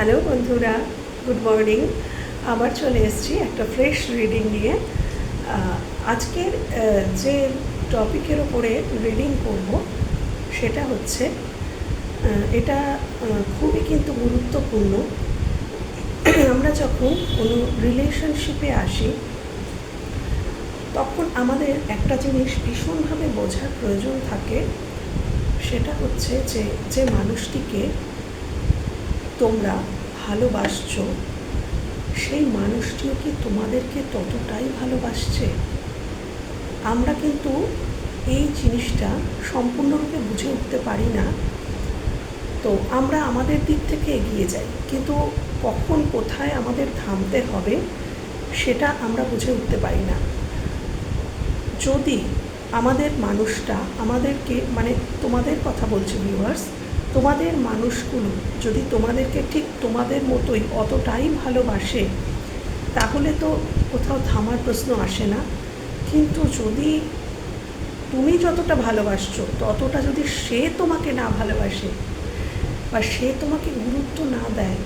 Hello বন্ধুরা, good morning. আবার চলে এসেছি একটা ফ্রেশ রিডিং নিয়ে। আজকের যে টপিকের ওপরে রিডিং করব, সেটা হচ্ছে এটা খুবই কিন্তু গুরুত্বপূর্ণ। আমরা যখন কোনো রিলেশনশিপে আসি, তখন আমাদের একটা জিনিস ভীষণভাবে বোঝার প্রয়োজন থাকে, সেটা হচ্ছে যে যে মানুষটিকে তোমরা ভালোবাসছো, সেই মানুষটিও কি তোমাদেরকে ততটাই ভালোবাসছে? আমরা কিন্তু এই জিনিসটা সম্পূর্ণরূপে বুঝে উঠতে পারি না। তো আমরা আমাদের দিক থেকে এগিয়ে যাই, কিন্তু কখন কোথায় আমাদের থামতে হবে সেটা আমরা বুঝে উঠতে পারি না। যদি আমাদের মানুষটা আমাদেরকে মানে তোমাদের কথা বলছি ভিউয়ার্স তোমাদের মানুষগুলো যদি তোমাদেরকে ঠিক তোমাদের মতোই অতটাই ভালোবাসে, তাহলে তো কোথাও থামার প্রশ্ন আসে না। কিন্তু যদি তুমি যতটা ভালোবাসছো, ততটা যদি সে তোমাকে না ভালোবাসে বা সে তোমাকে গুরুত্ব না দেয়,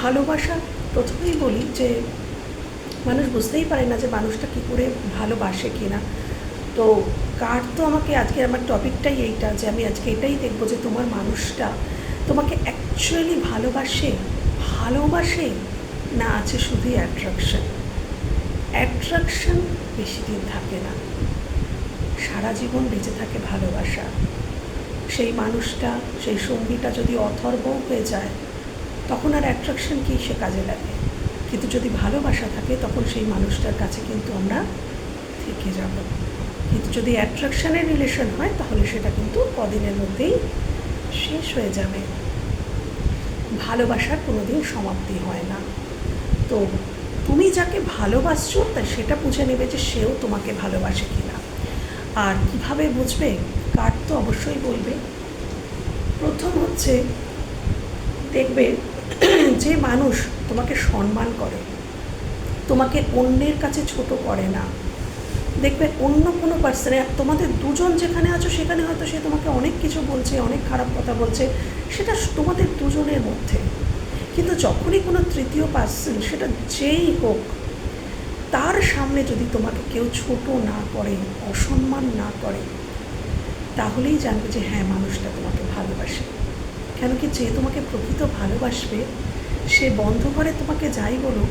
ভালোবাসা প্রথমেই বলি যে মানুষ বুঝতেই পারে না যে মানুষটা কী করে ভালোবাসে কি না তো কার তো আমাকে আজকে আমার টপিকটাই এইটা যে আমি আজকে এটাই দেখব যে তোমার মানুষটা তোমাকে অ্যাকচুয়ালি ভালোবাসে ভালোবাসে না আছে শুধুই অ্যাট্রাকশন অ্যাট্রাকশন বেশি দিন থাকে না। সারা জীবন বেঁচে থাকে ভালোবাসা। সেই মানুষটা, সেই সঙ্গীটা যদি অথর্ব হয়ে যায়, তখন আর অ্যাট্রাকশন কী সে কাজে লাগে? কিন্তু যদি ভালোবাসা থাকে, তখন সেই মানুষটার কাছে কিন্তু আমরা থেকে যাব। কিন্তু যদি অ্যাট্রাকশানের রিলেশন হয়, তাহলে সেটা কিন্তু কদিনের মধ্যেই শেষ হয়ে যাবে। ভালোবাসার কোনোদিন সমাপ্তি হয় না। তো তুমি যাকে ভালোবাসছো, তা সেটা বুঝে নেবে যে সেও তোমাকে ভালোবাসে কিনা। আর কীভাবে বুঝবে? কার তো অবশ্যই বলবে। প্রথম হচ্ছে, দেখবে যে মানুষ তোমাকে সম্মান করে। তোমাকে অন্যের কাছে ছোট করে না। দেখবে অন্য কোনো পার্সনে তোমাদের দুজন যেখানে আছো সেখানে হয়তো সে তোমাকে অনেক কিছু বলছে, অনেক খারাপ কথা বলছে, সেটা তোমাদের দুজনের মধ্যে। কিন্তু যখনই কোনো তৃতীয় পার্সন সেটা যেই হোক, তার সামনে যদি তোমাকে কেউ ছোট না করে, অসম্মান না করে, তাহলেই জানবে যে হ্যাঁ মানুষটা তোমাকে ভালোবাসে। কেন কি যে তোমাকে প্রকৃত ভালোবাসবে, সে বন্ধ করে তোমাকে যাই বলুক,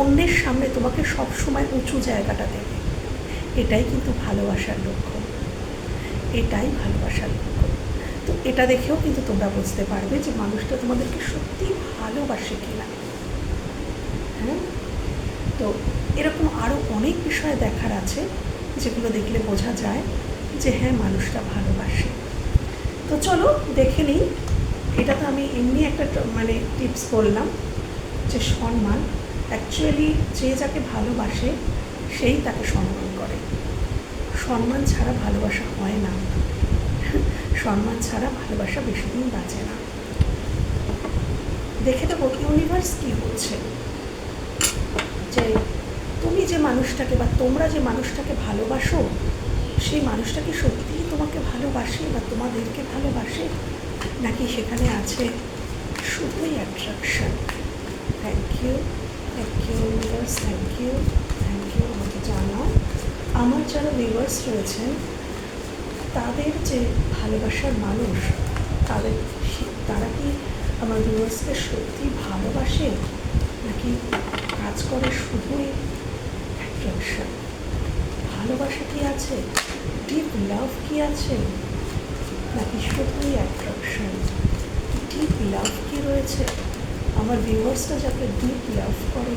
অন্যের সামনে তোমাকে সবসময় উঁচু জায়গাটা দেবে। এটাই কিন্তু ভালোবাসার লক্ষ্য। এটাই ভালোবাসার লক্ষ্য। তো এটা দেখেও কিন্তু তোমরা বুঝতে পারবে যে মানুষটা তোমাদেরকে সত্যি ভালোবাসে কিনা। হ্যাঁ? তো এরকম আরও অনেক বিষয় দেখার আছে যেগুলো দেখলে বোঝা যায় যে হ্যাঁ মানুষটা ভালোবাসে। তো চলো দেখে নিই। এটা তো আমি এমনি একটা মানে টিপস বললাম যে সম্মান। অ্যাকচুয়ালি যে যাকে ভালোবাসে, সেই তাকে সম্মান। করে। সম্মান ছাড়া ভালোবাসা হয় না। সম্মান ছাড়া ভালোবাসা বেশি দিন বাঁচে না। দেখে দেবো ইউনিভার্স কী বলছে যে তুমি যে মানুষটাকে বা তোমরা যে মানুষটাকে ভালোবাসো, সেই মানুষটা কি সত্যিই তোমাকে ভালোবাসে বা তোমাদেরকে ভালোবাসে? নাকি সেখানে আছে শুধুই attraction thank you thank you universe thank you thank you আমাকে জানাও। আমার যারা ভিউয়ার্স রয়েছেন, তাদের যে ভালোবাসার মানুষ, তাদের তারা কি আমার ভিউয়ার্সকে সত্যি ভালোবাসে? নাকি কাজ করে শুধুই অ্যাট্রাকশন ভালোবাসা কি আছে? ডিপ লাভ কি আছে? নাকি শুধুই অ্যাট্রাকশন ডিপ লাভ কি রয়েছে? আমার ভিউয়ার্সটা যাকে ডিপ লাভ করে,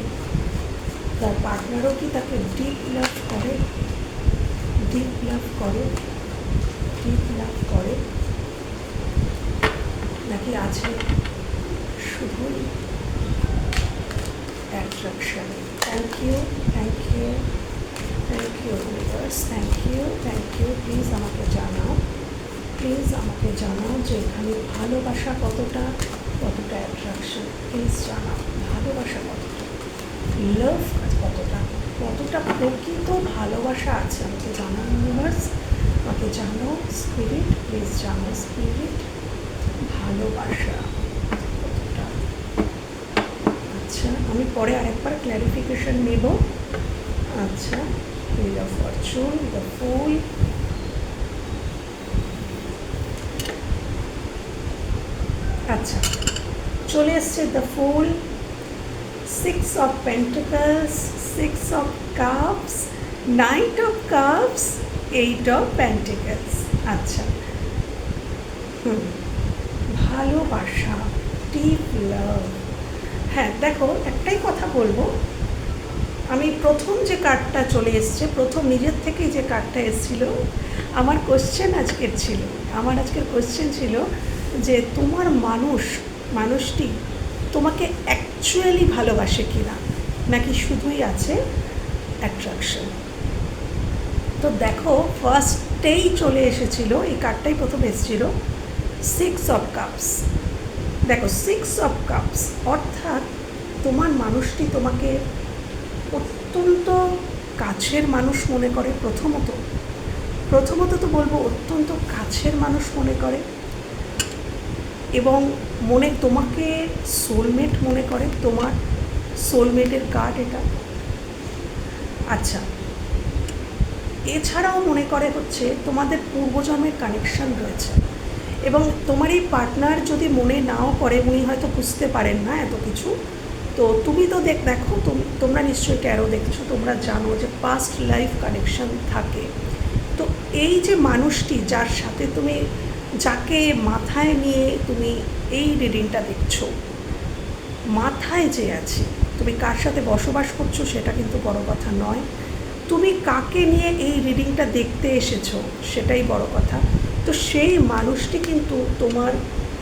তার পার্টনারও কি তাকে ডিপ লাভ করে? ডিপ লাভ করে। ডিপ লাভ করে। নাকি আছে শুধুই attraction thank you thank you thank you universe thank you thank you please আমাকে জানাও। প্লিজ আমাকে জানাও যে এখানে ভালোবাসা কতটা কতটা অ্যাট্রাকশন প্লিজ জানাও, ভালোবাসা কতটা? লাভ কতটা প্রকৃত ভালোবাসা আছে? আমাকে জানাও ইউনিভার্স আমাকে জানো স্পিরিট প্লিজ জানাও স্পিরিট ভালোবাসা। আচ্ছা আমি পরে আরেকবার ক্ল্যারিফিকেশন নেব। আচ্ছা wheel of fortune the fool আচ্ছা চলে এসছে the fool six of pentacles six of cups knight of cups eight of pentacles আচ্ছা। হুম। ভালোবাসা ডিপ লাভ হ্যাঁ দেখো, একটাই কথা বলব। আমি প্রথম যে কার্ডটা চলে এসছে, প্রথম নিজের থেকেই যে কার্ডটা এসেছিল, আমার কোশ্চেন আজকের ছিল। আমার আজকের কোশ্চেন ছিল যে তোমার মানুষ, মানুষটি তোমাকে অ্যাকচুয়ালি ভালোবাসে কিনা, নাকি শুধুই আছে অ্যাট্রাকশন তো দেখো ফার্স্টেই চলে এসেছিল, এই কার্ডটাই প্রথম এসেছিল সিক্স অফ কাপস দেখো সিক্স অফ কাপস অর্থাৎ তোমার মানুষটি তোমাকে অত্যন্ত কাছের মানুষ মনে করে প্রথমত। প্রথমত তো বলব, অত্যন্ত কাছের মানুষ মনে করে। এবং মনে, তোমাকে সোলমেট মনে করে, তোমার সোলমেটের কার্ড এটা। আচ্ছা এছাড়াও মনে করে হচ্ছে তোমাদের পূর্বজন্মের কানেকশন রয়েছে এবং তোমার এই পার্টনার যদি মনে নাও করে উনি হয়তো বুঝতে পারেন না এত কিছু, তো তুমি তো দেখ, দেখো তোমরা নিশ্চয়ই ট্যারো দেখছ, তোমরা জানো যে পাস্ট লাইফ কানেকশন থাকে। তো এই যে মানুষটি, যার সাথে তুমি যাকে মাথায় নিয়ে তুমি এই রিডিংটা দেখছ, মাথায় যে আছে, তুমি কার সাথে বসবাস করছ সেটা কিন্তু বড় কথা নয়। তুমি কাকে নিয়ে এই রিডিংটা দেখতে এসেছ সেটাই বড় কথা। তো সেই মানুষটি কিন্তু তোমার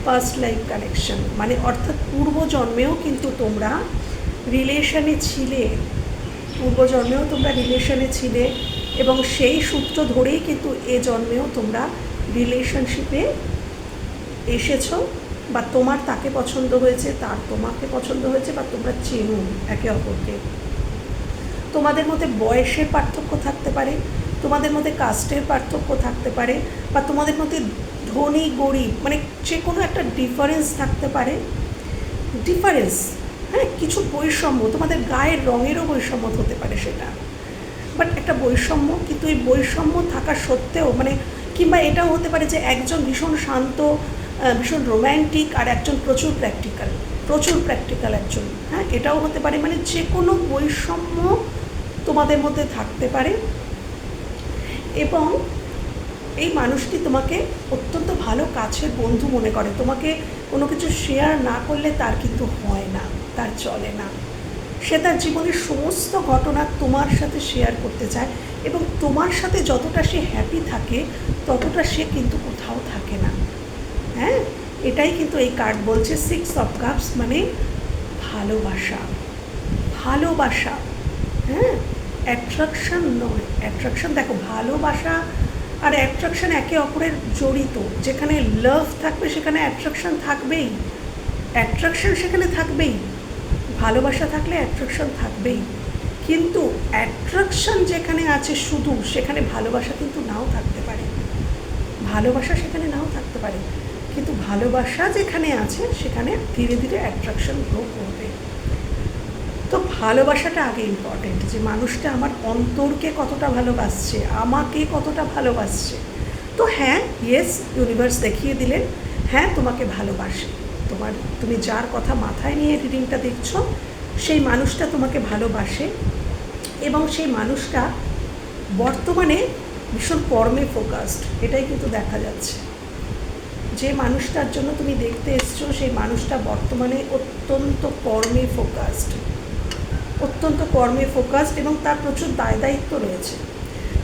ফার্স্ট লাইফ কানেকশন মানে অর্থাৎ পূর্বজন্মেও কিন্তু তোমরা রিলেশনে ছিলে, পূর্বজন্মেও তোমরা রিলেশনে ছিলে এবং সেই সূত্র ধরেই কিন্তু এ জন্মেও তোমরা রিলেশনশিপে এসেছ বা তোমার তাকে পছন্দ হয়েছে, তার তোমাকে পছন্দ হয়েছে বা তোমরা চেনো একে অপরকে? তোমাদের মধ্যে বয়সের পার্থক্য থাকতে পারে, তোমাদের মধ্যে কাস্টের পার্থক্য থাকতে পারে বা তোমাদের মধ্যে ধনী, গরিব মানে যে কোনো একটা ডিফারেন্স থাকতে পারে। ডিফারেন্স হ্যাঁ কিছু বৈষম্য, তোমাদের গায়ের রঙেরও বৈষম্য হতে পারে সেটা। বাট একটা বৈষম্য, কিন্তু এই বৈষম্য থাকা সত্ত্বেও মানে কিংবা এটাও হতে পারে যে একজন ভীষণ শান্ত ভীষণ রোম্যান্টিক আর একজন প্রচুর প্র্যাকটিক্যাল প্রচুর প্র্যাকটিক্যাল একজন। হ্যাঁ এটাও হতে পারে মানে যে কোনো বৈষম্য তোমাদের মধ্যে থাকতে পারে। এবং এই মানুষটি তোমাকে অত্যন্ত ভালো কাছের বন্ধু মনে করে। তোমাকে কোনো কিছু শেয়ার না করলে তার কিন্তু হয় না, তার চলে না। সে তার জীবনের সমস্ত ঘটনা তোমার সাথে শেয়ার করতে চায়। এবং তোমার সাথে যতটা সে হ্যাপি থাকে, ততটা সে কিন্তু কোথাও থাকে না। হ্যাঁ? এটাই কিন্তু এই কার্ড বলছে সিক্স অফ কাপস মানে ভালোবাসা। ভালোবাসা। হ্যাঁ? অ্যাট্রাকশন নয়। অ্যাট্রাকশন দেখো, ভালোবাসা আর অ্যাট্রাকশন একে অপরের জড়িত। যেখানে লাভ থাকবে, সেখানে অ্যাট্রাকশন থাকবেই। অ্যাট্রাকশন সেখানে থাকবেই। ভালোবাসা থাকলে অ্যাট্রাকশন থাকবেই। কিন্তু অ্যাট্রাকশন যেখানে আছে শুধু, সেখানে ভালোবাসা কিন্তু নাও থাকতে পারে। ভালোবাসা সেখানে নাও থাকতে পারে। কিন্তু ভালোবাসা যেখানে আছে, সেখানে ধীরে ধীরে অ্যাট্রাকশন গ্রো করবে। তো ভালোবাসাটা আগে ইম্পর্টেন্ট যে মানুষটা আমার অন্তরকে কতটা ভালোবাসছে, আমাকে কতটা ভালোবাসছে। তো হ্যাঁ ইয়েস ইউনিভার্স দেখিয়ে দিলেন হ্যাঁ তোমাকে ভালোবাসে। তোমার, তুমি যার কথা মাথায় নিয়ে রিডিংটা দেখছ, সেই মানুষটা তোমাকে ভালোবাসে। এবং সেই মানুষটা বর্তমানে ভীষণ কর্মে ফোকাসড এটাই কিন্তু দেখা যাচ্ছে। যে মানুষটার জন্য তুমি দেখতে এসছো, সেই মানুষটা বর্তমানে অত্যন্ত কর্মে ফোকাসড অত্যন্ত কর্মে ফোকাসড এবং তার প্রচুর দায় দায়িত্ব রয়েছে।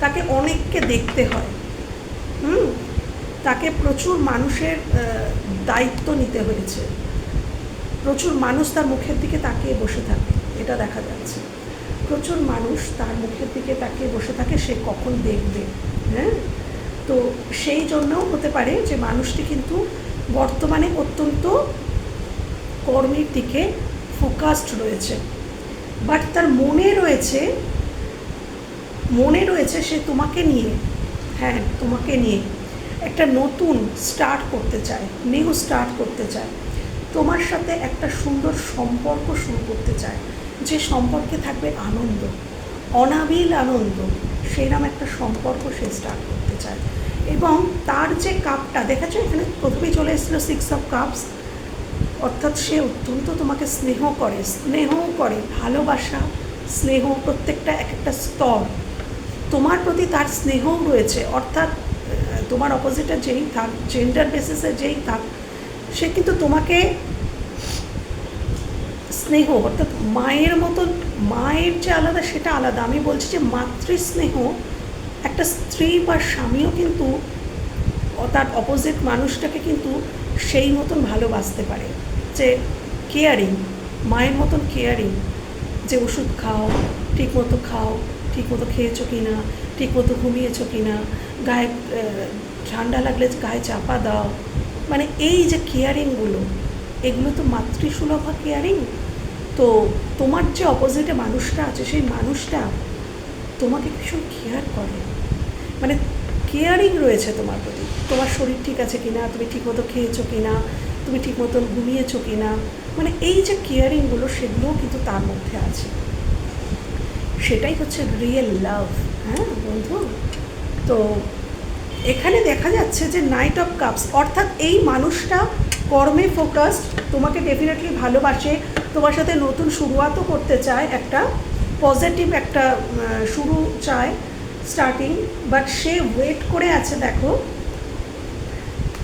তাকে অনেককে দেখতে হয়। হুম? তাকে প্রচুর মানুষের দায়িত্ব নিতে হয়েছে। প্রচুর মানুষ তার মুখের দিকে তাকিয়ে বসে থাকে। এটা দেখা যাচ্ছে। প্রচুর মানুষ তার মুখের দিকে তাকিয়ে বসে থাকে, সে কখন দেখবে হ্যাঁ? তো সেই জন্যও হতে পারে যে মানুষটি কিন্তু বর্তমানে অত্যন্ত কর্মের দিকে ফোকাসড রয়েছে। বাট তার মনে রয়েছে মনে রয়েছে সে তোমাকে নিয়ে হ্যাঁ তোমাকে নিয়ে একটা নতুন স্টার্ট করতে চায় নিউ স্টার্ট করতে চায়। তোমার সাথে একটা সুন্দর সম্পর্ক শুরু করতে চায়। যে সম্পর্কে থাকবে আনন্দ, অনাবিল আনন্দ সেরকম একটা সম্পর্ক সে স্টার্ট করতে চায়। এবং তার যে কাপটা দেখেছ এখানে প্রথমেই চলে এসেছিল সিক্স অফ কাপস অর্থাৎ সে অত্যন্ত তোমাকে স্নেহ করে স্নেহ করে, ভালোবাসা, স্নেহ, প্রত্যেকটা এক একটা স্তর। তোমার প্রতি তার স্নেহও রয়েছে, অর্থাৎ তোমার অপোজিটে যেই থাক জেন্ডার বেসিসে যেই থাক, সে কিন্তু তোমাকে স্নেহ, অর্থাৎ মায়ের মতন, মায়ের যে আলাদা সেটা আলাদা। আমি বলছি যে মাতৃস্নেহ একটা স্ত্রী বা স্বামীও কিন্তু তার অপোজিট মানুষটাকে কিন্তু সেই মতন ভালোবাসতে পারে। যে কেয়ারিং মায়ের মতন কেয়ারিং যে ওষুধ খাও ঠিক মতো খাও ঠিক মতো খেয়েছো কি না ঠিক মতো ঘুমিয়েছো কি না গায়ে ঠান্ডা লাগলে গায়ে চাপা দাও। মানে এই যে কেয়ারিংগুলো এগুলো তো মাতৃসুলভা কেয়ারিং তো তোমার যে অপোজিটে মানুষটা আছে, সেই মানুষটা তোমাকে ভীষণ কেয়ার করে? মানে কেয়ারিং রয়েছে তোমার প্রতি। তোমার শরীর ঠিক আছে কিনা? তুমি ঠিকমতো খেয়েছো কিনা? তুমি ঠিক মতন ঘুমিয়েছো কিনা? মানে এই যে কেয়ারিংগুলো সেগুলোও কিন্তু তার মধ্যে আছে। সেটাই হচ্ছে রিয়েল লাভ হ্যাঁ বন্ধু? তো এখানে দেখা যাচ্ছে যে নাইট অফ কাপস অর্থাৎ এই মানুষটা কর্মে ফোকাসড তোমাকে ডেফিনেটলি ভালোবাসে। তোমার সাথে নতুন শুরুয়াতও করতে চায়, একটা পজিটিভ একটা শুরু চায় স্টার্টিং বাট সে ওয়েট করে আছে দেখো,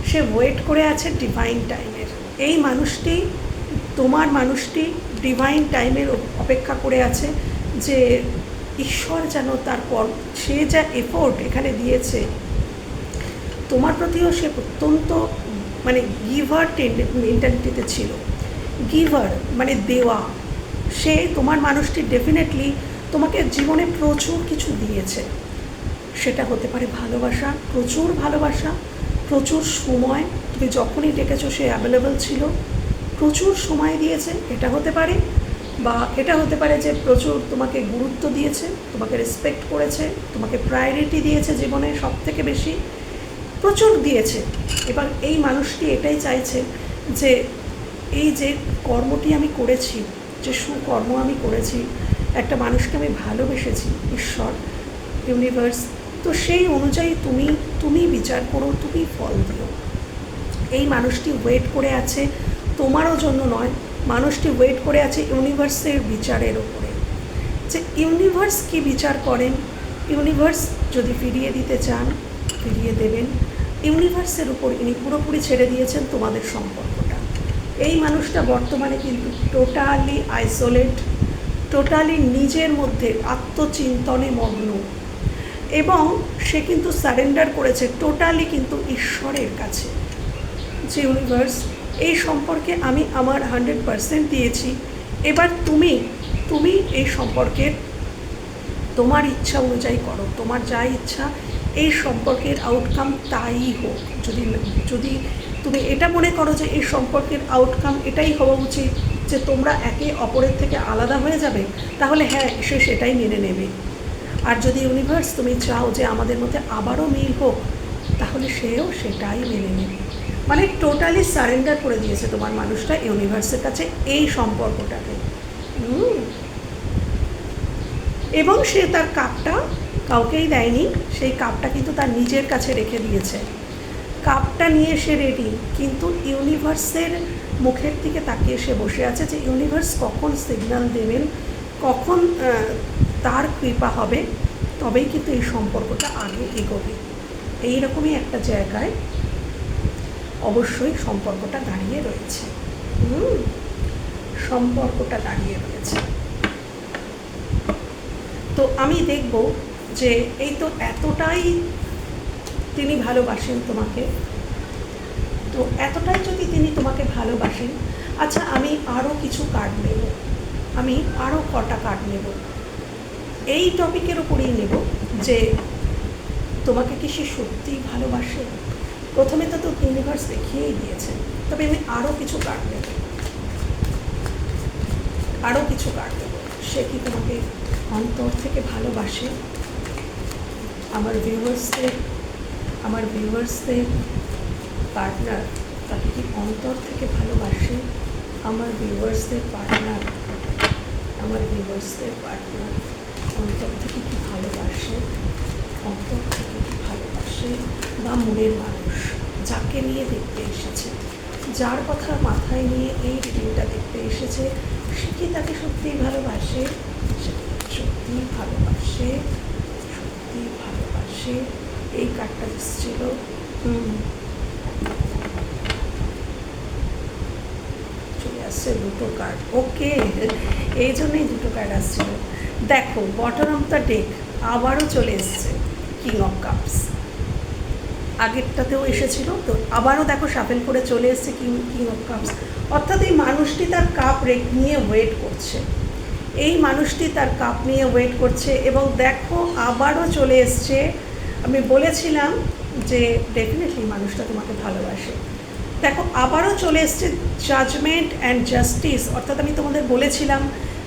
সে ওয়েট করে আছে ডিভাইন টাইমের এই মানুষটি, তোমার মানুষটি ডিভাইন টাইমের অপেক্ষা করে আছে যে ঈশ্বর যেন তার পর সে যা এফোর্ট এখানে দিয়েছে, তোমার প্রতিও সে অত্যন্ত মানে গিভার মেন্টালিটিতে ছিল। গিভার মানে দেওয়া, সে তোমার মানুষটি ডেফিনেটলি তোমাকে জীবনে প্রচুর কিছু দিয়েছে। সেটা হতে পারে ভালোবাসা, প্রচুর ভালোবাসা, প্রচুর সময়, তুমি যখনই ডেকেছো সে অ্যাভেলেবেল ছিল, প্রচুর সময় দিয়েছে, এটা হতে পারে, বা এটা হতে পারে যে প্রচুর তোমাকে গুরুত্ব দিয়েছে, তোমাকে রেসপেক্ট করেছে, তোমাকে প্রায়োরিটি দিয়েছে জীবনে সব থেকে বেশি, প্রচুর দিয়েছে। এবার এই মানুষটি এটাই চাইছে যে এই যে কর্মটি আমি করেছি, যে সুকর্ম আমি করেছি, একটা মানুষকে আমি ভালোবেসেছি, ঈশ্বর ইউনিভার্স তো সেই অনুযায়ী তুমি তুমি বিচার করো, তুমি ফল দিও। এই মানুষটি ওয়েট করে আছে তোমারও জন্য নয়, মানুষটি ওয়েট করে আছে ইউনিভার্সের বিচারের ওপরে। যে ইউনিভার্স কি বিচার করেন? ইউনিভার্স যদি ফিরিয়ে দিতে চান, ফিরিয়ে দেবেন। ইউনিভার্সের উপর ইনি পুরোপুরি ছেড়ে দিয়েছেন তোমাদের সম্পর্কটা এই মানুষটা বর্তমানে কিন্তু টোটালি আইসোলেট টোটালি নিজের মধ্যে আত্মচিন্তনে মগ্ন। এবং সে কিন্তু সারেন্ডার করেছে টোটালি কিন্তু ঈশ্বরের কাছে। যে ইউনিভার্স এই সম্পর্কে আমি আমার হান্ড্রেড পারসেন্ট দিয়েছি। এবার তুমি তুমি এই সম্পর্কের তোমার ইচ্ছা অনুযায়ী করো। তোমার যা ইচ্ছা, এই সম্পর্কের আউটকাম তাই হোক। যদি যদি তুমি এটা মনে করো যে এই সম্পর্কের আউটকাম এটাই হওয়া উচিত যে তোমরা একে অপরের থেকে আলাদা হয়ে যাবে, তাহলে হ্যাঁ সে সেটাই মেনে নেবে। আর যদি ইউনিভার্স তুমি চাও যে আমাদের মধ্যে আবারও মিল হোক, তাহলে সেও সেটাই মেনে নেবে। মানে টোটালি সারেন্ডার করে দিয়েছে তোমার মানুষটা ইউনিভার্সের কাছে এই সম্পর্কটাকে। এবং সে তার কাপটা কাউকেই দেয়নি, সেই কাপটা কিন্তু তার নিজের কাছে রেখে দিয়েছে। কাপটা নিয়ে সে রেডি কিন্তু ইউনিভার্সের মুখের দিকে তাকিয়ে সে বসে আছে যে ইউনিভার্স কখন সিগন্যাল দেবেন, কখন তার কৃপা হবে, তবেই কিন্তু এই সম্পর্কটা আগে এগোবে। এইরকমই একটা জায়গায় অবশ্যই সম্পর্কটা দাঁড়িয়ে রয়েছে। হুম, সম্পর্কটা দাঁড়িয়ে রয়েছে। তো আমি দেখব যে এই তো এতটাই তিনি ভালোবাসেন তোমাকে। তো এতটাই যদি তিনি তোমাকে ভালোবাসেন আচ্ছা আমি আরও কিছু কার্ড নেব। আমি আরও কটা কার্ড নেব। এই টপিকের উপরেই নেব যে তোমাকে কি সে সত্যিই ভালোবাসে? প্রথমে তো তো ইউনিভার্স দেখিয়েই দিয়েছে, তবে আমি আরও কিছু কার্ড নেব। আরও কিছু কার্ড নেব। সে কি তোমাকে অন্তর থেকে ভালোবাসে? আমার ভিউয়ার্সদের আমার ভিউয়ার্সদের পার্টনার তাকে কি অন্তর থেকে ভালোবাসে? আমার ভিউয়ার্সদের পার্টনার আমার ভিউয়ার্সদের পার্টনার অন্তর থেকে কি ভালোবাসে? অন্তর থেকে কি ভালোবাসে? বা মনের মানুষ যাকে নিয়ে দেখতে এসেছে? যার কথা মাথায় নিয়ে এই রিডিংটা দেখতে এসেছে, সে কি তাকে সত্যিই ভালোবাসে? সত্যিই ভালোবাসে? সত্যিই ভালোবাসে? এই কার্ডটা এসেছিল চলে আসছে দুটো কার্ড ওকে এই জন্যই দুটো কার্ড আসছিল। দেখো বটম অফ দ্য ডেক আবারও চলে এসছে কিং অফ কাপস আগেরটাতেও এসেছিল, তো আবারও দেখো সাফেল করে চলে এসছে কিং কিং অফ কাপস অর্থাৎ এই মানুষটি তার কাপ রেক নিয়ে ওয়েট করছে। এই মানুষটি তার কাপ নিয়ে ওয়েট করছে এবং দেখো আবারও চলে এসছে আমি বলেছিলাম যে ডেফিনেটলি মানুষটা তোমাকে ভালোবাসে। দেখো, আবারও চলে এসছে জাজমেন্ট অ্যান্ড জাস্টিস অর্থাৎ আমি তোমাদের বলেছিলাম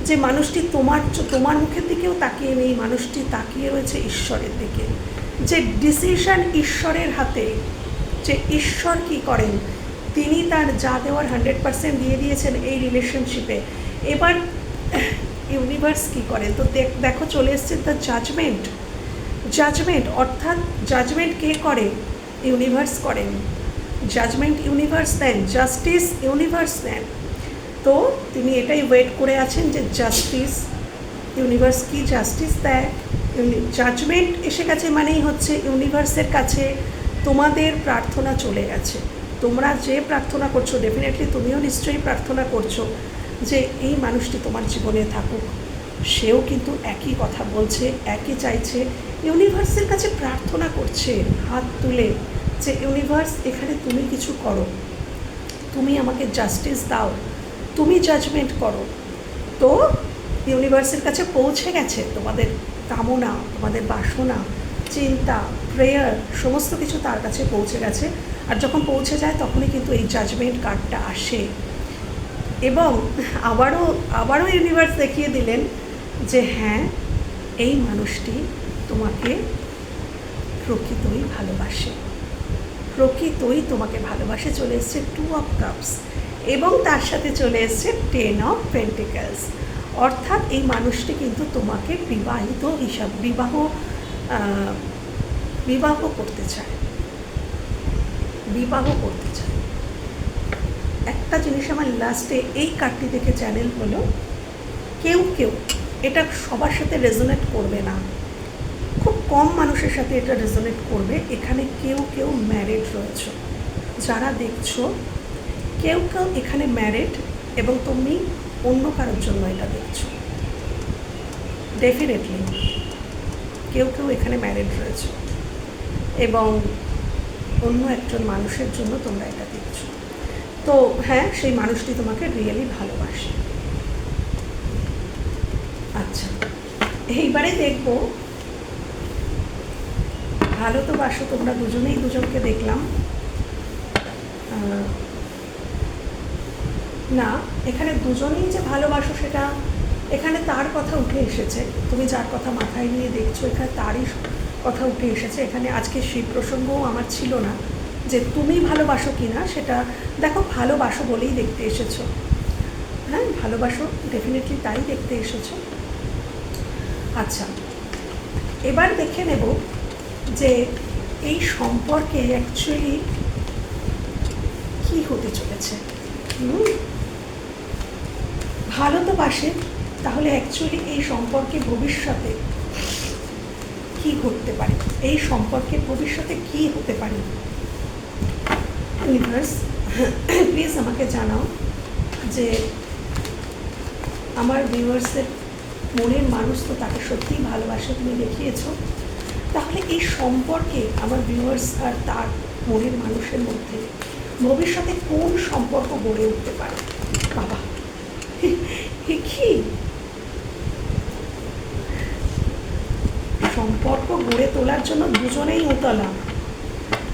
যে মানুষটি তোমার তোমার মুখের দিকেও তাকিয়ে নেই, মানুষটি তাকিয়ে রয়েছে ঈশ্বরের দিকে। যে ডিসিশন ঈশ্বরের হাতে, যে ঈশ্বর কি করেন, তিনি তার যা দেওয়ার হান্ড্রেড পার্সেন্ট দিয়ে দিয়েছেন এই রিলেশনশিপে এবার ইউনিভার্স কি করেন তো দেখ- চলে এসছে দ্য জাজমেন্ট জাজমেন্ট অর্থাৎ জাজমেন্ট কে করে? ইউনিভার্স করেন। জাজমেন্ট ইউনিভার্স দেন জাস্টিস ইউনিভার্স দেন তো তিনি এটাই ওয়েট করে আছেন যে জাস্টিস ইউনিভার্স কি জাস্টিস দেয়? জাজমেন্ট এসে গেছে মানেই হচ্ছে ইউনিভার্সের কাছে তোমাদের প্রার্থনা চলে গেছে। তোমরা যে প্রার্থনা করছ ডেফিনেটলি তুমিও নিশ্চয়ই প্রার্থনা করছ যে এই মানুষটি তোমার জীবনে থাকুক। সেও কিন্তু একই কথা বলছে, একই চাইছে। ইউনিভার্সের কাছে প্রার্থনা করছে, হাত তুলে যে, ইউনিভার্স, এখানে তুমি কিছু করো। তুমি আমাকে জাস্টিস দাও। তুমি জাজমেন্ট করো। তো ইউনিভার্সের কাছে পৌঁছে গেছে তোমাদের কামনা, তোমাদের বাসনা, চিন্তা, প্রেয়ার, সমস্ত কিছু তার কাছে পৌঁছে গেছে। আর যখন পৌঁছে যায়, তখনই কিন্তু এই জাজমেন্ট কার্ডটা আসে। এবং আবারও আবারও ইউনিভার্স দেখিয়ে দিলেন যে হ্যাঁ এই মানুষটি তোমাকে প্রকৃতই ভালোবাসে। প্রকৃতই তোমাকে ভালোবাসে। চলে এসছে টু অফ কাপস এবং তার সাথে চলে এসছে টেন অফ পেন্টিকালস অর্থাৎ এই মানুষটি কিন্তু তোমাকে বিবাহিত হিসাব, বিবাহ বিবাহ করতে চায়। বিবাহ করতে চায়। একটা জিনিস আমার লাস্টে এই কার্ডটি দেখে চ্যানেল হলো, কেউ কেউ এটা সবার সাথে রেজোনেট করবে না। খুব কম মানুষের সাথে এটা রেজোনেট করবে। এখানে কেউ কেউ ম্যারিড রয়েছে। যারা দেখছ, কেউ কেউ এখানে ম্যারিড এবং তুমি অন্য কারোর জন্য এটা দেখছ। ডেফিনেটলি কেউ কেউ এখানে ম্যারিড রয়েছে। এবং অন্য একজন মানুষের জন্য তোমরা এটা দেখছ। তো হ্যাঁ সেই মানুষটি তোমাকে রিয়েলি ভালোবাসে। আচ্ছা এইবারে দেখব। ভালো তো বাসো, তোমরা দুজনেই দুজনকে দেখলাম। না, এখানে দুজনেই যে ভালোবাসো সেটা এখানে তার কথা উঠে এসেছে। তুমি যার কথা মাথায় নিয়ে দেখছ, এখানে তারই কথা উঠে এসেছে। এখানে আজকে সেই প্রসঙ্গও আমার ছিল না যে তুমি ভালোবাসো কি না সেটা দেখো ভালোবাসো বলেই দেখতে এসেছ। হ্যাঁ ভালোবাসো ডেফিনেটলি তাই দেখতে এসেছ। আচ্ছা এবার দেখে নেব যে এই সম্পর্কে অ্যাকচুয়ালি কি হতে চলেছে। ভালো তো বাসে তাহলে অ্যাকচুয়ালি এই সম্পর্কে ভবিষ্যতে কি ঘটতে পারে? এই সম্পর্কে ভবিষ্যতে কি হতে পারে? ইউনিভার্স প্লিজ আমাকে জানাও যে আমার ভিউয়ার্সের মনের মানুষ তো তাকে সত্যিই ভালোবাসে তুমি দেখিয়েছো। তাহলে এই সম্পর্কে আমার ভিউয়ার্স আর তার মনের মানুষের মধ্যে ভবিষ্যতে কোন সম্পর্ক গড়ে উঠতে পারে? বাবা কি? সম্পর্ক গড়ে তোলার জন্য দুজনেই উতলা।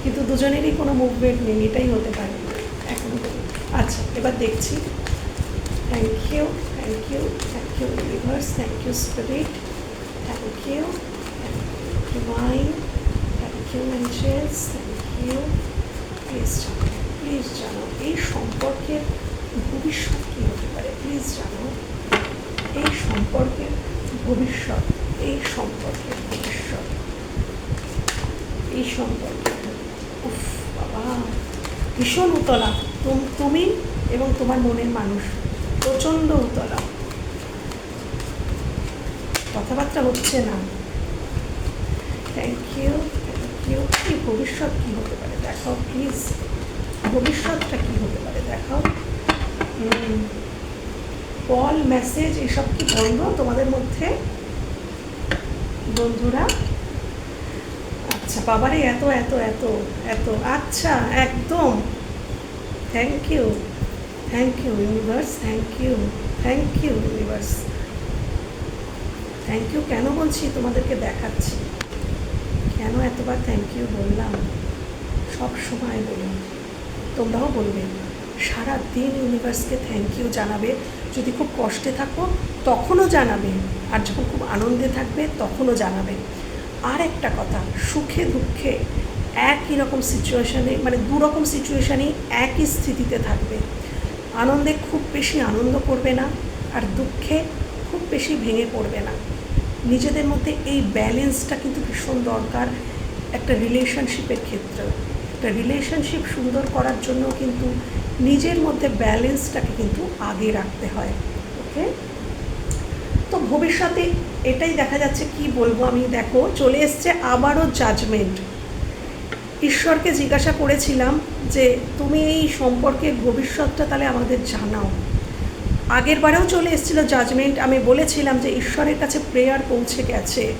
কিন্তু দুজনেরই কোনো মুভমেন্ট নেই, এটাই হতে পারে। এখন আচ্ছা এবার দেখছি। Thank you thank you you universe thank you spirit thank you divine, thank you angels, thank you. Please, please জানো এই সম্পর্কের ভবিষ্যৎ কী হতে পারে? প্লিজ জানো এই সম্পর্কের ভবিষ্যৎ এই সম্পর্কের ভবিষ্যৎ এই সম্পর্কে। উফ বাবা ভীষণ উতলা। তুমি এবং তোমার মনের মানুষ প্রচণ্ড উতলা। কথাবার্তা হচ্ছে না। থ্যাংক ইউ থ্যাংক ইউ কি ভবিষ্যৎ কী হতে পারে দেখাও প্লিজ ভবিষ্যৎটা কী হতে পারে দেখাও। কল মেসেজ এসব কি বন্ধ তোমাদের মধ্যে? বন্ধুরা? আচ্ছা বাবারে, এত এত এত এত। আচ্ছা একদম। Thank you thank you universe thank you thank you universe thank you কেন বলছি? তোমাদেরকে দেখাচ্ছি। কেন এতবার থ্যাংক ইউ বললাম? সব সময় বলি তোমরাও বলবে সারা দিন ইউনিভার্সকে থ্যাংক ইউ জানাবে। যদি খুব কষ্টে থাকো, তখনও জানাবে। আর যখন খুব আনন্দে থাকবে, তখনও জানাবে। আর একটা কথা, সুখে দুঃখে একই রকম সিচুয়েশানে মানে দু রকম সিচুয়েশানেই একই স্থিতিতে থাকবে। আনন্দে খুব বেশি আনন্দ করবে না, আর দুঃখে খুব বেশি ভেঙে পড়বে না। নিজেদের মধ্যে এই ব্যালেন্সটা কিন্তু ভীষণ দরকার একটা রিলেশনশিপের ক্ষেত্রে। একটা রিলেশনশিপ সুন্দর করার জন্য কিন্তু নিজের মধ্যে ব্যালেন্সটাকে কিন্তু আগে রাখতে হয়, ওকে? তো ভবিষ্যতে এটাই দেখা যাচ্ছে কি বলব আমি, দেখো, চলে এসছে আবারও জাজমেন্ট ঈশ্বরকে জিজ্ঞাসা করেছিলাম যে, তুমি এই সম্পর্কে ভবিষ্যৎটা তাহলে আমাদের জানাও। আগের বারেও চলে এসেছিল জাজমেন্ট আমি বলেছিলাম যে ঈশ্বরের কাছে প্রেয়ার পৌঁছে গেছে।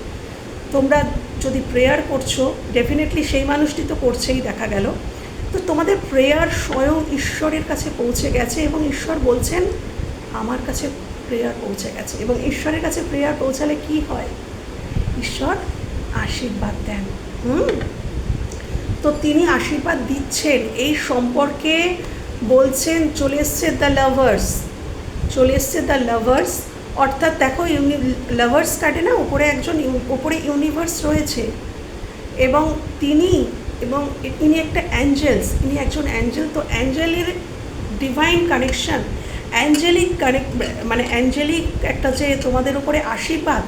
তোমরা যদি প্রেয়ার করছ ডেফিনেটলি সেই মানুষটি তো করছেই, দেখা গেল। তো তোমাদের প্রেয়ার স্বয়ং ঈশ্বরের কাছে পৌঁছে গেছে এবং ঈশ্বর বলছেন, আমার কাছে প্রেয়ার পৌঁছে গেছে। এবং ঈশ্বরের কাছে প্রেয়ার পৌঁছালে কি হয়? ঈশ্বর আশীর্বাদ দেন। হুম? তো তিনি আশীর্বাদ দিচ্ছেন। এই সম্পর্কে বলছেন, চলে এসছে দ্য লাভার্স চলে এসছে দ্য লাভার্স অর্থাৎ দেখো ইউনি লাভার্স কার্ডে না উপরে একজন উপরে ইউনিভার্স রয়েছে। এবং তিনি, এবং ইনি একটা অ্যাঞ্জেলস ইনি একজন অ্যাঞ্জেল তো অ্যাঞ্জেলের ডিভাইন কানেকশন অ্যাঞ্জেলিক কানেক্ট মানে অ্যাঞ্জেলিক একটা যে তোমাদের উপরে আশীর্বাদ,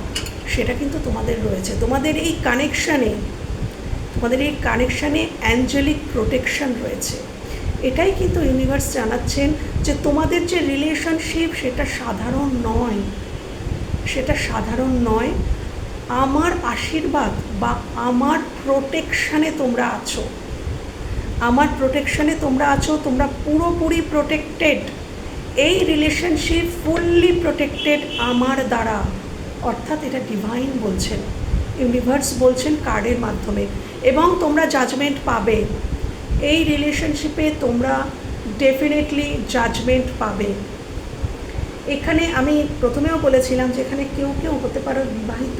সেটা কিন্তু তোমাদের রয়েছে। তোমাদের এই কানেকশানে তোমাদের এই কানেকশানে অ্যাঞ্জেলিক প্রোটেকশন রয়েছে। এটাই কিন্তু ইউনিভার্স জানাচ্ছেন যে তোমাদের যে রিলেশনশিপ সেটা সাধারণ নয়। সেটা সাধারণ নয়। আমার আশীর্বাদ বা আমার প্রোটেকশানে তোমরা আছো। আমার প্রোটেকশানে তোমরা আছো, তোমরা পুরোপুরি প্রোটেক্টেড এই রিলেশনশিপ ফুললি প্রোটেক্টেড আমার দ্বারা। অর্থাৎ এটা ডিভাইন বলছেন। ইউনিভার্স বলছেন কার্ডের মাধ্যমে। এবং তোমরা জাজমেন্ট পাবে। এই রিলেশনশিপে তোমরা ডেফিনেটলি জাজমেন্ট পাবে। এখানে আমি প্রথমেও বলেছিলাম যে এখানে কেউ কেউ হতে পারো বিবাহিত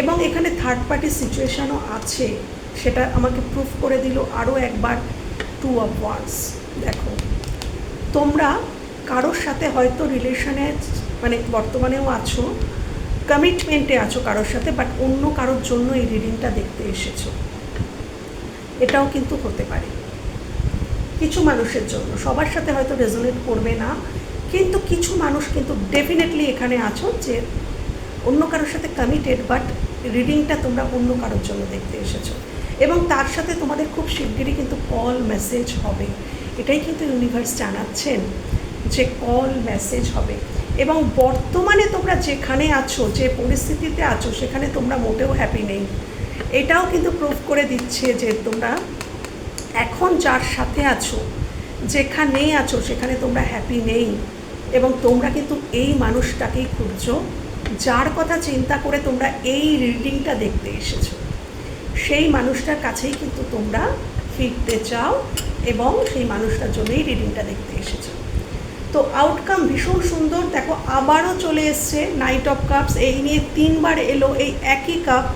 এবং এখানে থার্ড পার্টি সিচুয়েশনও আছে। সেটা আমাকে প্রুফ করে দিল আরও একবার টু অফ ওয়ান্স দেখো, তোমরা কারোর সাথে হয়তো রিলেশনে মানে বর্তমানেও আছো কমিটমেন্টে আছো কারোর সাথে বাট অন্য কারোর জন্য এই রিডিংটা দেখতে এসেছ। এটাও কিন্তু হতে পারে। কিছু মানুষের জন্য। সবার সাথে হয়তো রেজোনেট করবে না, কিন্তু কিছু মানুষ কিন্তু ডেফিনেটলি এখানে আছো যে অন্য কারোর সাথে কমিটেড বাট রিডিংটা তোমরা অন্য কারোর জন্য দেখতে এসেছ। এবং তার সাথে তোমাদের খুব শিগগিরই কিন্তু কল মেসেজ হবে। এটাই কিন্তু ইউনিভার্স জানাচ্ছেন যে কল মেসেজ হবে। এবং বর্তমানে তোমরা যেখানে আছো, যে পরিস্থিতিতে আছো, সেখানে তোমরা মোটেও হ্যাপি নেই। এটাও কিন্তু প্রুভ করে দিচ্ছে যে তোমরা এখন যার সাথে আছো, যেখানেই আছো, সেখানে তোমরা হ্যাপি নেই এবং তোমরা কিন্তু এই মানুষটাকেই খুঁজছো, যার কথা চিন্তা করে তোমরা এই রিডিংটা দেখতে এসেছ। সেই মানুষটার কাছেই কিন্তু তোমরা ফিরতে চাও এবং সেই মানুষটার জন্যই রিডিংটা দেখতে এসেছ। তো আউটকাম ভীষণ সুন্দর। দেখো, আবারও চলে এসছে নাইট অফ কাপস এই নিয়ে তিনবার এলো, এই একই কাপ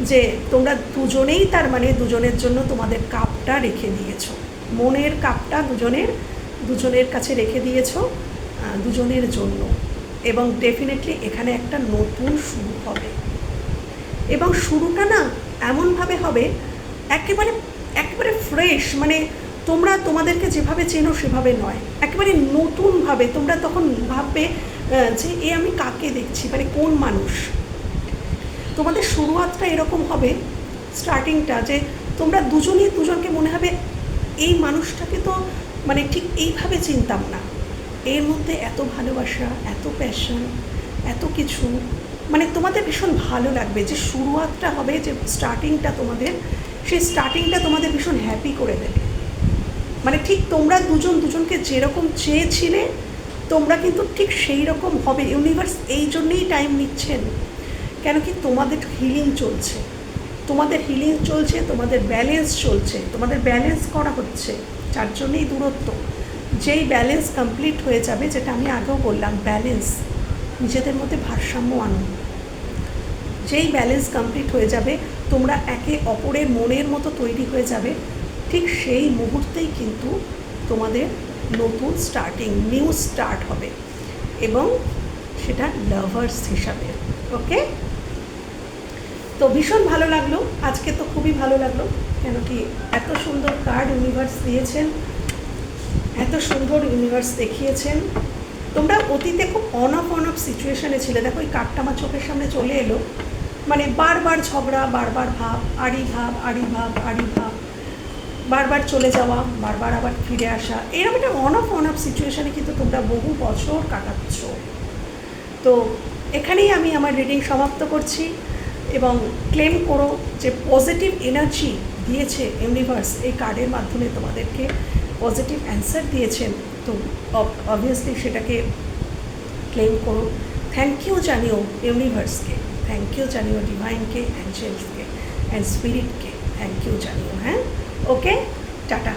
যে তোমরা দুজনেই তার মানে দুজনের জন্য তোমাদের কাপটা রেখে দিয়েছ। মনের কাপটা দুজনের দুজনের কাছে রেখে দিয়েছ দুজনের জন্য। এবং ডেফিনেটলি এখানে একটা নতুন শুরু হবে। এবং শুরুটা না এমনভাবে হবে, একেবারে একেবারে ফ্রেশ মানে তোমরা তোমাদেরকে যেভাবে চেনো সেভাবে নয়। একেবারে নতুনভাবে তোমরা তখন ভাববে যে এ আমি কাকে দেখছি? মানে কোন মানুষ? তোমাদের শুরুয়াতটা এরকম হবে স্টার্টিংটা যে তোমরা দুজনই দুজনকে মনে হবে এই মানুষটাকে তো মানে ঠিক এইভাবে চিনতাম না। এর মধ্যে এত ভালোবাসা, এত প্যাশন এত কিছু মানে তোমাদের ভীষণ ভালো লাগবে। যে শুরুয়াতটা হবে, যে স্টার্টিংটা তোমাদের, সেই স্টার্টিংটা তোমাদের ভীষণ হ্যাপি করে দেবে। মানে ঠিক তোমরা দুজন দুজনকে যেরকম চেয়েছিলে, তোমরা কিন্তু ঠিক সেই রকম হবে। ইউনিভার্স এই জন্যেই টাইম নিচ্ছেন। কেন কি তোমাদের হিলিং চলছে। তোমাদের হিলিং চলছে, তোমাদের ব্যালেন্স চলছে, তোমাদের ব্যালেন্স করা হচ্ছে। যার জন্যই দূরত্ব। যেই ব্যালেন্স কমপ্লিট হয়ে যাবে, যেটা আমি আগেও বললাম ব্যালেন্স নিজেদের মধ্যে ভারসাম্য আনো যেই ব্যালেন্স কমপ্লিট হয়ে যাবে, তোমরা একে অপরের মনের মতো তৈরি হয়ে যাবে। ঠিক সেই মুহূর্তেই কিন্তু তোমাদের নতুন স্টার্টিং নিউ স্টার্ট হবে। এবং সেটা লাভার্স হিসাবে ওকে তো ভীষণ ভালো লাগল। আজকে তো খুবই ভালো লাগল কেন কি এত সুন্দর কার্ড ইউনিভার্স দিয়েছেন, এত সুন্দর ইউনিভার্স দেখিয়েছেন। তোমরা অতীতে খুব অন অফ অন অফ সিচুয়েশনে ছিলে। দেখো ওই কার্ডটা আমার চোখের সামনে চলে এলো। মানে বারবার ঝগড়া, বারবার ভাব, আড়ি ভাব আড়ি ভাব আড়ি ভাব। বারবার চলে যাওয়া, বারবার আবার ফিরে আসা। এরকম একটা অন অফ অন অফ সিচুয়েশানে কিন্তু তোমরা বহু বছর কাটাচ্ছ। তো এখানেই আমি আমার রিডিং সমাপ্ত করছি। এবং ক্লেম করো যে পজিটিভ এনার্জি দিয়েছে ইউনিভার্স এই কার্ডের মাধ্যমে তোমাদেরকে পজিটিভ অ্যান্সার দিয়েছেন। তো অবভিয়াসলি সেটাকে ক্লেম করো। থ্যাংক ইউ জানিও ইউনিভার্সকে থ্যাংক ইউ জানিও ডিভাইনকে অ্যাঞ্জেলসকে অ্যান্ড স্পিরিটকে থ্যাংক ইউ জানিও হ্যাঁ? Okay tata.